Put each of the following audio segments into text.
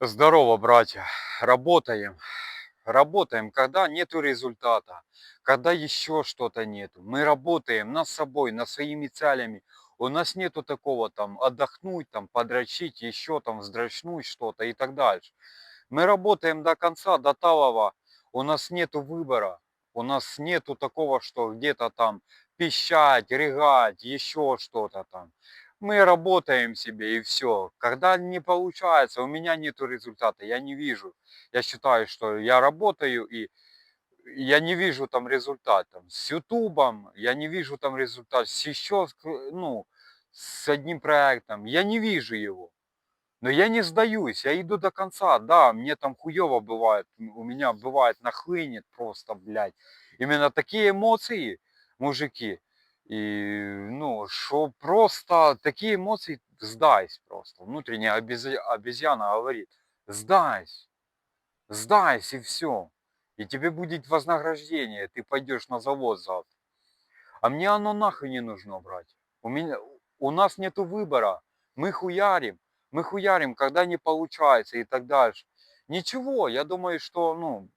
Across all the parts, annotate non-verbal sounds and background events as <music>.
Здорово, братья. Работаем. Работаем, когда нету результата, когда еще что-то нету. Мы работаем над собой, над своими целями. У нас нету такого там отдохнуть, там подрочить, еще там вздрочнуть что-то и так дальше. Мы работаем до конца, до талого. У нас нету выбора. У нас нету такого, что где-то там пищать, рыгать, еще что-то там мы работаем себе и все. Когда не получается, у меня нету результата, я не вижу. Я считаю, что я работаю и я не вижу там результат. Там, с Ютубом я не вижу там результат. С еще, ну, с одним проектом я не вижу его. Но я не сдаюсь, я иду до конца. Да, мне там хуево бывает, у меня бывает нахлынет просто, блядь. Именно такие эмоции, мужики, и, ну, что просто такие эмоции, сдайся просто. Внутренняя обезьяна говорит, сдайся, сдайся и все. И тебе будет вознаграждение, ты пойдешь на завод завтра. А мне оно нахуй не нужно, брать. У, меня, у нас нету выбора. Мы хуярим, мы хуярим, когда не получается и так дальше. Ничего, я думаю, что, ну,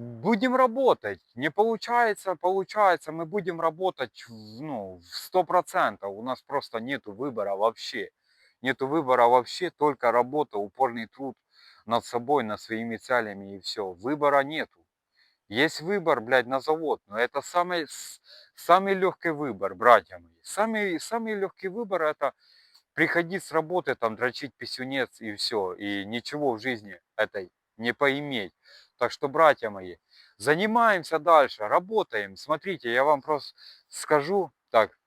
Будем работать. Не получается, получается, мы будем работать ну, в сто процентов. У нас просто нету выбора вообще. Нету выбора вообще, только работа, упорный труд над собой, над своими целями и все. Выбора нету. Есть выбор, блядь, на завод, но это самый, самый легкий выбор, братья мои. Самый, самый легкий выбор это приходить с работы, там, дрочить писюнец и все. И ничего в жизни этой не поиметь. Так что, братья мои, занимаемся дальше, работаем. Смотрите, я вам просто скажу так.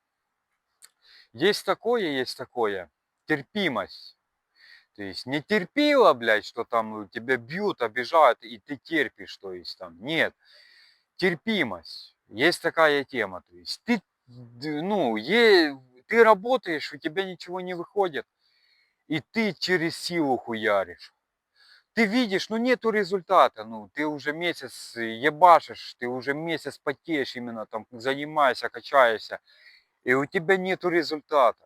Есть такое, есть такое. Терпимость. То есть не терпила, блядь, что там тебя бьют, обижают, и ты терпишь, то есть там. Нет. Терпимость. Есть такая тема. То есть ты, ну, е, ты работаешь, у тебя ничего не выходит, и ты через силу хуяришь ты видишь, ну нету результата, ну ты уже месяц ебашишь, ты уже месяц потеешь именно там, занимаешься, качаешься, и у тебя нету результата.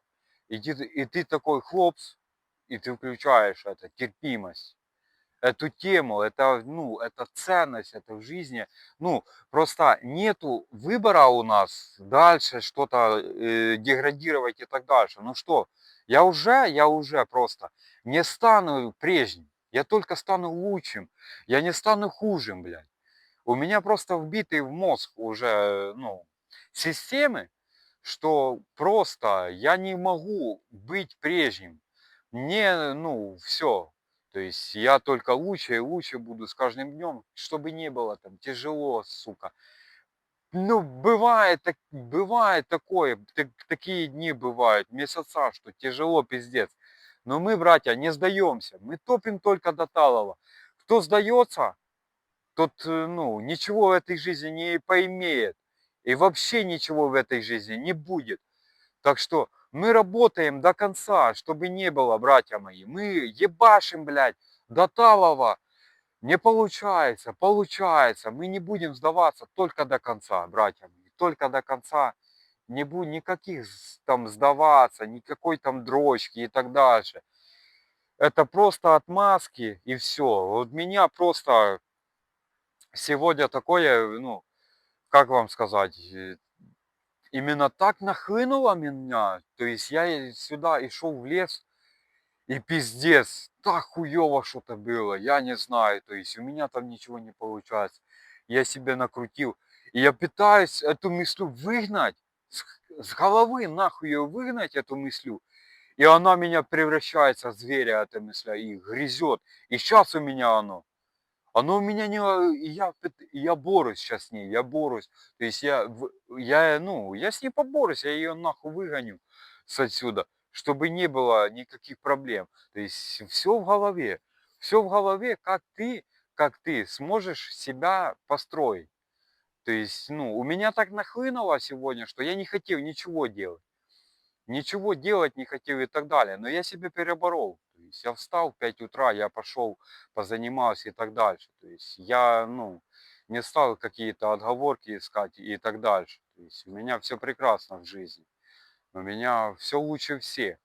И ты, и ты такой хлопс, и ты включаешь это, терпимость. Эту тему, это, ну, это ценность, это в жизни. Ну, просто нету выбора у нас дальше что-то э, деградировать и так дальше. Ну что, я уже, я уже просто не стану прежним. Я только стану лучшим. Я не стану хужим, блядь. У меня просто вбитый в мозг уже, ну, системы, что просто я не могу быть прежним. Мне, ну, все. То есть я только лучше и лучше буду с каждым днем, чтобы не было там тяжело, сука. Ну, бывает, так, бывает такое, так, такие дни бывают, месяца, что тяжело, пиздец. Но мы, братья, не сдаемся. Мы топим только до талого. Кто сдается, тот э, ну, ничего в этой жизни не поимеет. И вообще ничего в этой жизни не будет. Так что мы работаем до конца, чтобы не было, братья мои. Мы ебашим, блядь, до талого. Не получается, получается. Мы не будем сдаваться только до конца, братья мои. Только до конца не будет никаких там сдаваться, никакой там дрочки и так дальше. Это просто отмазки и все. Вот меня просто сегодня такое, ну, как вам сказать, э, именно так нахлынуло меня. То есть я сюда и шел в лес, и пиздец, так хуево что-то было, я не знаю. То есть у меня там ничего не получается. Я себе накрутил. И я пытаюсь эту мысль выгнать с головы нахуй ее выгнать, эту мыслю, и она меня превращается в зверя, эта мысль, и грызет. И сейчас у меня оно. Оно у меня не... Я, я борюсь сейчас с ней, я борюсь. То есть я, я, ну, я с ней поборюсь, я ее нахуй выгоню с отсюда, чтобы не было никаких проблем. То есть все в голове. Все в голове, как ты, как ты сможешь себя построить. То есть, ну, у меня так нахлынуло сегодня, что я не хотел ничего делать. Ничего делать не хотел и так далее. Но я себя переборол. То есть я встал в 5 утра, я пошел, позанимался и так дальше. То есть я, ну, не стал какие-то отговорки искать и так дальше. То есть у меня все прекрасно в жизни. У меня все лучше всех.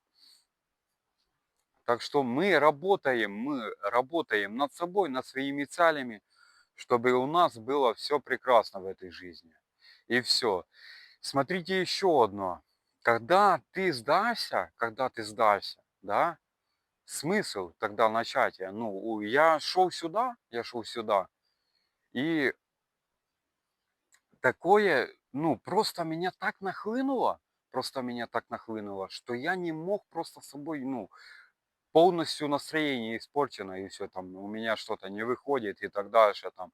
Так что мы работаем, мы работаем над собой, над своими целями, чтобы у нас было все прекрасно в этой жизни. И все. Смотрите еще одно. Когда ты сдашься, когда ты сдашься, да, смысл тогда начать? Ну, я шел сюда, я шел сюда, и такое, ну, просто меня так нахлынуло, просто меня так нахлынуло, что я не мог просто с собой, ну, полностью настроение испорчено, и все там, у меня что-то не выходит и так дальше, там,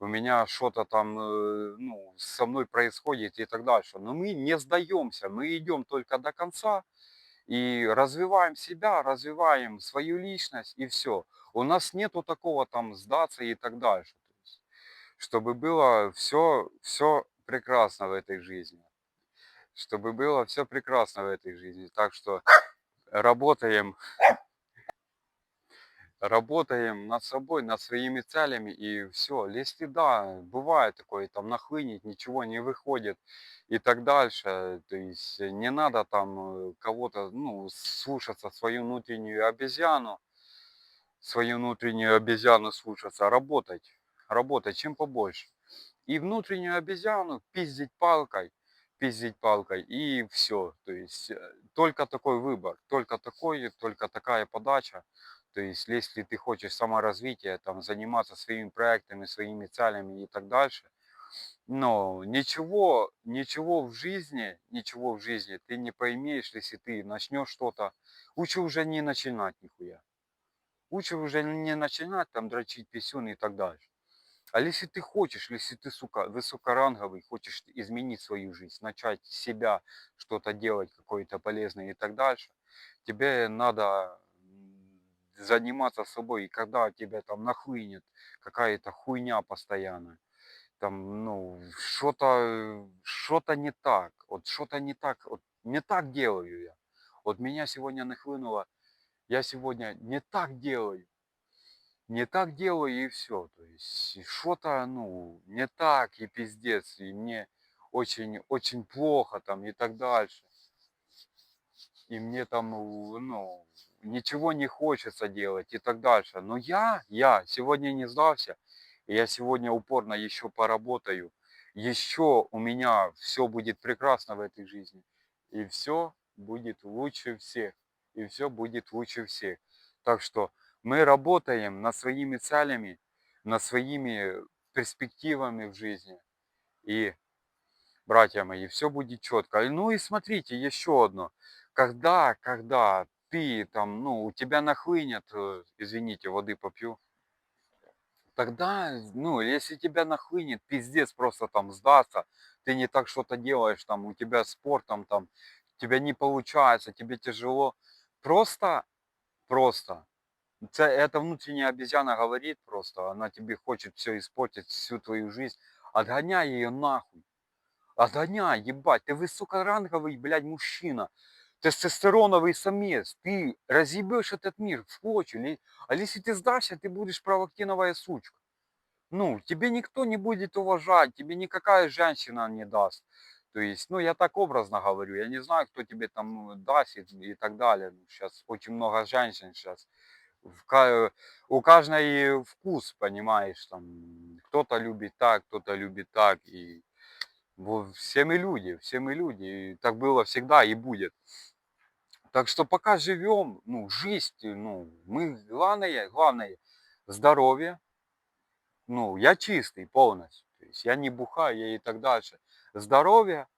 у меня что-то там, э, ну, со мной происходит и так дальше. Но мы не сдаемся, мы идем только до конца и развиваем себя, развиваем свою личность и все. У нас нету такого там сдаться и так дальше. Есть, чтобы было все, все прекрасно в этой жизни. Чтобы было все прекрасно в этой жизни. Так что работаем работаем над собой, над своими целями, и все. Если да, бывает такое, там нахлынет, ничего не выходит и так дальше, то есть не надо там э, кого-то, ну, слушаться свою внутреннюю обезьяну, свою внутреннюю обезьяну слушаться, а работать, работать чем побольше. И внутреннюю обезьяну пиздить палкой, пиздить палкой, и все. То есть э, только такой выбор, только такой, только такая подача. То есть, если ты хочешь саморазвития, там, заниматься своими проектами, своими целями и так дальше, но ничего, ничего в жизни, ничего в жизни ты не поймешь, если ты начнешь что-то. Лучше уже не начинать нихуя. Лучше уже не начинать там дрочить писюн и так дальше. А если ты хочешь, если ты, сука, высокоранговый, хочешь изменить свою жизнь, начать себя что-то делать, какое-то полезное и так дальше, тебе надо заниматься собой, и когда тебя там нахлынет какая-то хуйня постоянно, там, ну, что-то, что-то не так, вот что-то не так, вот не так делаю я. Вот меня сегодня нахлынуло, я сегодня не так делаю, не так делаю и все. То есть что-то, ну, не так и пиздец, и мне очень, очень плохо там и так дальше. И мне там, ну, ничего не хочется делать и так дальше. Но я, я сегодня не сдался, я сегодня упорно еще поработаю, еще у меня все будет прекрасно в этой жизни, и все будет лучше всех, и все будет лучше всех. Так что мы работаем над своими целями, над своими перспективами в жизни, и, братья мои, все будет четко. Ну и смотрите, еще одно. Когда, когда ты там, ну, у тебя нахлынет, э, извините, воды попью, тогда, ну, если тебя нахлынет, пиздец, просто там сдаться, ты не так что-то делаешь, там, у тебя спортом, там, тебя не получается, тебе тяжело, просто, просто, это внутренняя обезьяна говорит просто, она тебе хочет все испортить, всю твою жизнь, отгоняй ее нахуй, отгоняй, ебать, ты высокоранговый, блядь, мужчина, тестостероновый самец, ты разъебешь этот мир в клочья. А если ты сдашься, ты будешь провоктиновая сучка. Ну, тебе никто не будет уважать, тебе никакая женщина не даст. То есть, ну, я так образно говорю, я не знаю, кто тебе там даст и, и так далее. Сейчас очень много женщин сейчас. У каждой вкус, понимаешь, там, кто-то любит так, кто-то любит так. И все мы люди, все мы люди. И так было всегда и будет. Так что пока живем, ну, жизнь, ну, мы, главное, главное, здоровье. Ну, я чистый полностью. То есть я не бухаю, я и так дальше. Здоровье, э,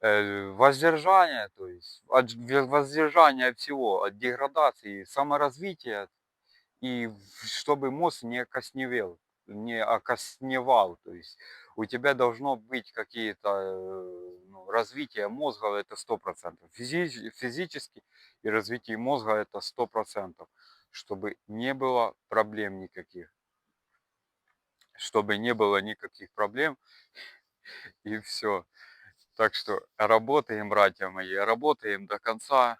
воздержание, то есть от воздержания всего, от деградации, саморазвития, и чтобы мозг не косневел, не окосневал. То есть у тебя должно быть какие-то э, ну, развитие мозга это сто процентов. Физи физически и развитие мозга это сто процентов чтобы не было проблем никаких. Чтобы не было никаких проблем <laughs> и все так что работаем братья мои работаем до конца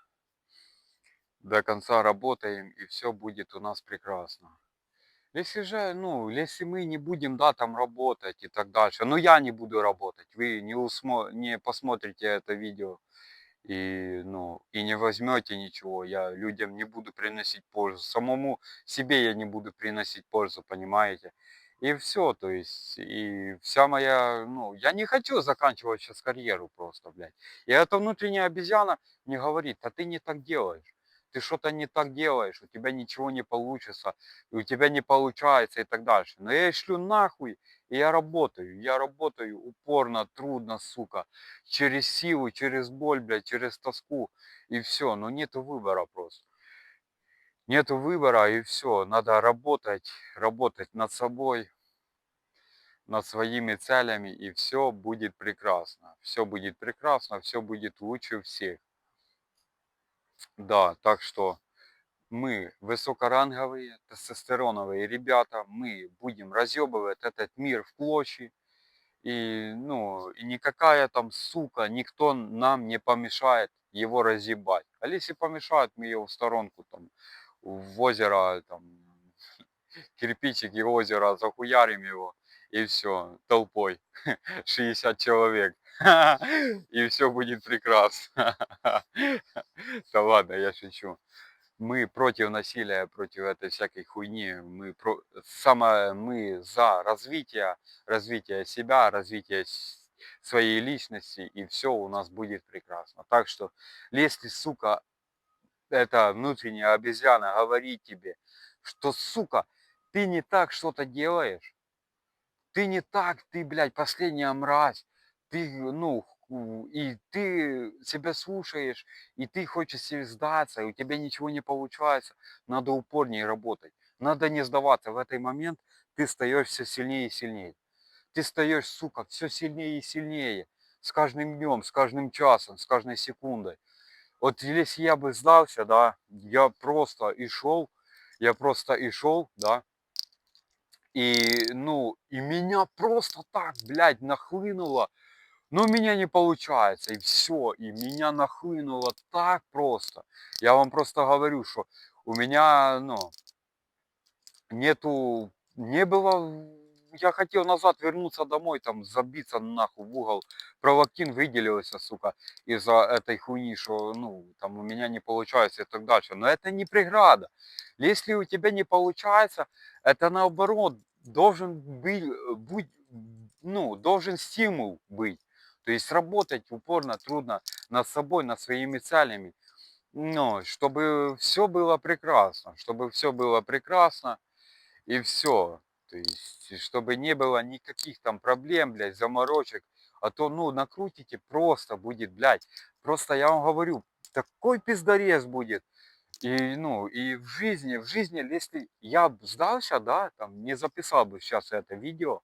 до конца работаем и все будет у нас прекрасно если же, ну, если мы не будем, да, там работать и так дальше, но я не буду работать, вы не, усмо... не посмотрите это видео, и, ну, и не возьмете ничего, я людям не буду приносить пользу, самому себе я не буду приносить пользу, понимаете? И все, то есть, и вся моя, ну, я не хочу заканчивать сейчас карьеру просто, блядь. И эта внутренняя обезьяна мне говорит, а ты не так делаешь, ты что-то не так делаешь, у тебя ничего не получится, у тебя не получается и так дальше. Но я шлю нахуй, и я работаю, я работаю упорно, трудно, сука, через силу, через боль, блядь, через тоску, и все, но нету выбора просто. Нету выбора, и все, надо работать, работать над собой, над своими целями, и все будет прекрасно. Все будет прекрасно, все будет лучше всех. Да, так что мы высокоранговые, тестостероновые ребята, мы будем разъебывать этот мир в клочья, и, ну, и никакая там сука, никто нам не помешает его разъебать. А если помешает, мы его в сторонку там, в озеро, там, <laughs> кирпичики озера, захуярим его, и все, толпой, <laughs> 60 человек. <laughs> И все будет прекрасно. Да ладно, я шучу. Мы против насилия, против этой всякой хуйни. Мы, про... Самое... мы за развитие, развитие себя, развитие своей личности, и все у нас будет прекрасно. Так что, если, сука, эта внутренняя обезьяна говорит тебе, что, сука, ты не так что-то делаешь, ты не так, ты, блядь, последняя мразь, ты, ну, и ты себя слушаешь, и ты хочешь себе сдаться, и у тебя ничего не получается, надо упорнее работать, надо не сдаваться. В этот момент ты стаешь все сильнее и сильнее. Ты стаешь, сука, все сильнее и сильнее. С каждым днем, с каждым часом, с каждой секундой. Вот если я бы сдался, да, я просто и шел, я просто и шел, да, и, ну, и меня просто так, блядь, нахлынуло. Но у меня не получается, и все. И меня нахлынуло так просто. Я вам просто говорю, что у меня, ну, нету, не было, я хотел назад вернуться домой, там, забиться нахуй в угол. Провактин выделился, сука, из-за этой хуйни, что, ну, там у меня не получается и так дальше. Но это не преграда. Если у тебя не получается, это наоборот должен быть, быть ну, должен стимул быть. То есть работать упорно, трудно над собой, над своими целями. Но чтобы все было прекрасно, чтобы все было прекрасно и все. То есть, чтобы не было никаких там проблем, блядь, заморочек. А то, ну, накрутите, просто будет, блядь. Просто я вам говорю, такой пиздарез будет. И, ну, и в жизни, в жизни, если я сдался, да, там, не записал бы сейчас это видео,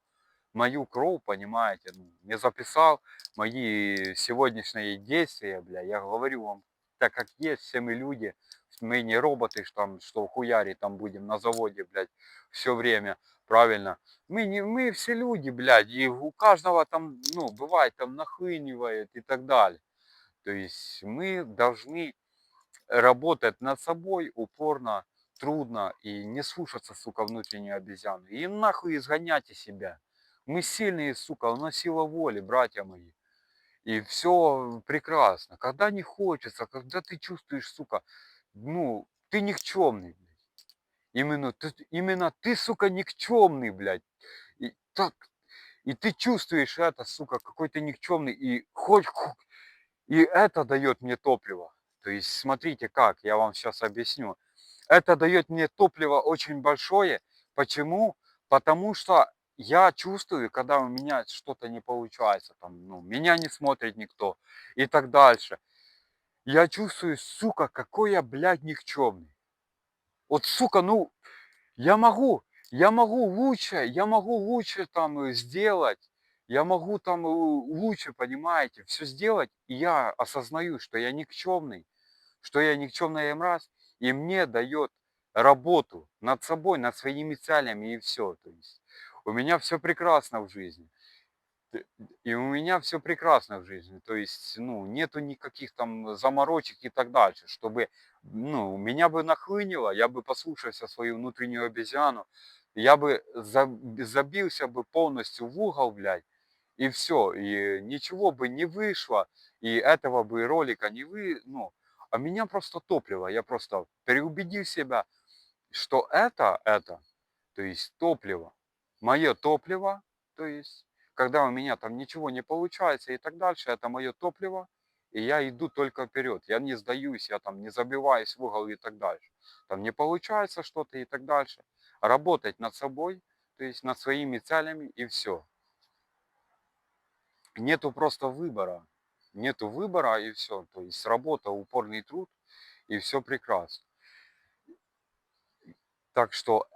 мою кровь, понимаете, ну, не записал мои сегодняшние действия, бля, я говорю вам, так как есть, все мы люди, мы не роботы, там, что хуяри там будем на заводе, блядь, все время, правильно. Мы, не, мы все люди, блядь, и у каждого там, ну, бывает там нахлынивает и так далее. То есть мы должны работать над собой упорно, трудно и не слушаться, сука, внутреннюю обезьяну. И нахуй изгонять из себя. Мы сильные, сука, у нас сила воли, братья мои. И все прекрасно. Когда не хочется, когда ты чувствуешь, сука, ну, ты никчемный. Именно ты, именно ты, сука, никчемный, блядь. И, так, и ты чувствуешь это, сука, какой ты никчемный. И хоть, и это дает мне топливо. То есть смотрите как, я вам сейчас объясню. Это дает мне топливо очень большое. Почему? Потому что я чувствую, когда у меня что-то не получается, там, ну, меня не смотрит никто и так дальше. Я чувствую, сука, какой я, блядь, никчемный. Вот, сука, ну, я могу, я могу лучше, я могу лучше там э, сделать, я могу там э, лучше, понимаете, все сделать, и я осознаю, что я никчемный, что я никчемная мразь, и мне дает работу над собой, над своими целями и все. То есть у меня все прекрасно в жизни. И у меня все прекрасно в жизни. То есть, ну, нету никаких там заморочек и так дальше, чтобы, ну, меня бы нахлынило, я бы послушался свою внутреннюю обезьяну, я бы забился бы полностью в угол, блядь, и все, и ничего бы не вышло, и этого бы ролика не вы, ну, а меня просто топливо. Я просто переубедил себя, что это, это, то есть топливо, мое топливо, то есть когда у меня там ничего не получается и так дальше, это мое топливо, и я иду только вперед. Я не сдаюсь, я там не забиваюсь в угол и так дальше. Там не получается что-то и так дальше. Работать над собой, то есть над своими целями и все. Нету просто выбора. Нету выбора и все. То есть работа, упорный труд и все прекрасно. Так что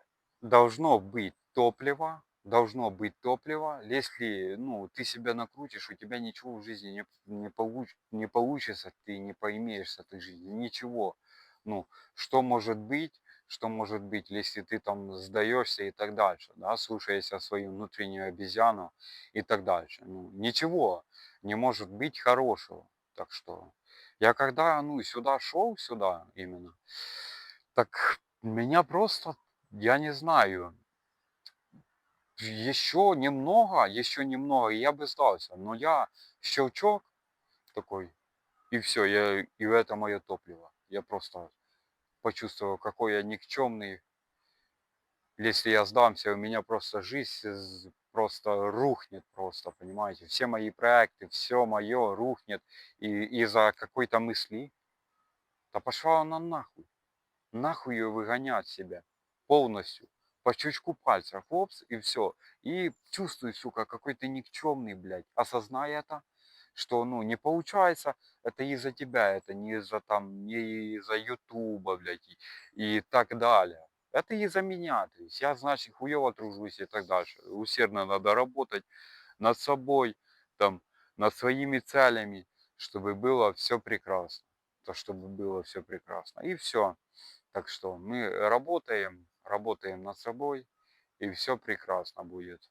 должно быть топливо, должно быть топливо. Если ну, ты себя накрутишь, у тебя ничего в жизни не, не, получ, не получится, ты не поимеешь с этой жизни, ничего. Ну, что может быть, что может быть, если ты там сдаешься и так дальше, да, слушаешься свою внутреннюю обезьяну и так дальше. Ну, ничего не может быть хорошего. Так что я когда, ну, сюда шел, сюда именно, так меня просто, я не знаю, еще немного, еще немного, и я бы сдался. Но я щелчок такой, и все, я, и это мое топливо. Я просто почувствовал, какой я никчемный. Если я сдамся, у меня просто жизнь просто рухнет просто, понимаете. Все мои проекты, все мое рухнет и из-за какой-то мысли. Да пошла она нахуй. Нахуй ее выгонять себя полностью по щелчку пальца, хопс, и все. И чувствуй, сука, какой ты никчемный, блядь. Осознай это, что, ну, не получается, это из-за тебя, это не из-за там, не из-за ютуба, блядь, и, и так далее. Это из-за меня, то есть я, значит, хуево тружусь и так дальше. Усердно надо работать над собой, там, над своими целями, чтобы было все прекрасно. То, чтобы было все прекрасно. И все. Так что мы работаем, работаем над собой, и все прекрасно будет.